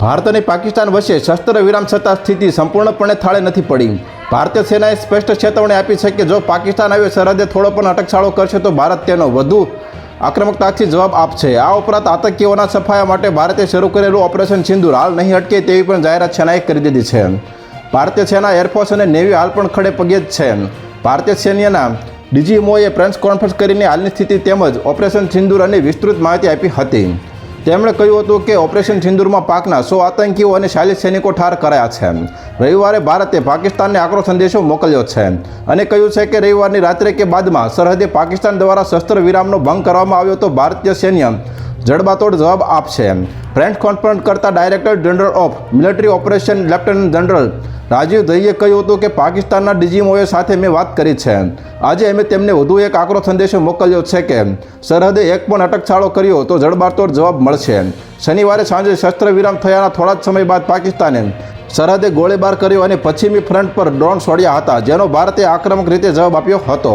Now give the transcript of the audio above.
ભારત અને પાકિસ્તાન વચ્ચે શસ્ત્ર વિરામ છતાં સ્થિતિ સંપૂર્ણપણે થાળે નથી પડી. ભારતીય સેનાએ સ્પષ્ટ ચેતવણી આપી છે કે જો પાકિસ્તાન આવી સરહદે થોડો પણ અટકછાળો કરશે તો ભારત તેનો વધુ આક્રમકતાથી જવાબ આપશે. આ ઉપરાંત આતંકીઓના સફાયા માટે ભારતે શરૂ કરેલું ઓપરેશન સિંદુર, હાલ નહીં અટકે તેવી પણ જાહેરાત સેનાએ કરી દીધી છે. ભારતીય સેના, એરફોર્સ અને નેવી હાલ પણ ખડે પગે જ છે. ભારતીય સૈન્યના ડીજીમોએ પ્રેસ કોન્ફરન્સ કરીને હાલની સ્થિતિ તેમજ ઓપરેશન સિંદુર અને વિસ્તૃત માહિતી આપી હતી. તેમણે કહ્યું હતું કે ઓપરેશન સિંદુરમાં પાકના સો આતંકીઓ અને ચાલીસ સૈનિકો ઠાર કરાયા છે. રવિવારે ભારતે પાકિસ્તાનને આકરો સંદેશો મોકલ્યો છે અને કહ્યું છે કે રવિવારની રાત્રે કે બાદમાં સરહદે પાકિસ્તાન દ્વારા શસ્ત્ર વિરામનો ભંગ કરવામાં આવ્યો તો ભારતીય સૈન્ય જડબાતોડ જવાબ આપશે પ્રેસ કોન્ફરન્સ કરતા director general of military operation lieutenant general Rajiv દહીએ કહ્યું હતું કે પાકિસ્તાનના ડીજીમઓએ સાથે મેં વાત કરી છે. આજે અમે તેમને વધુ એક આકરો સંદેશો મોકલ્યો છે કે સરહદે એક પણ અટકછાળો કર્યો તો જડબાતોડ જવાબ મળશે શનિવારે સાંજે શસ્ત્ર વિરામ થયાના થોડા જ સમય બાદ પાકિસ્તાને સરહદે ગોળીબાર કર્યો અને પશ્ચિમી ફ્રન્ટ પર ડ્રોન છોડ્યા હતા, જેનો ભારતે આક્રમક રીતે જવાબ આપ્યો હતો.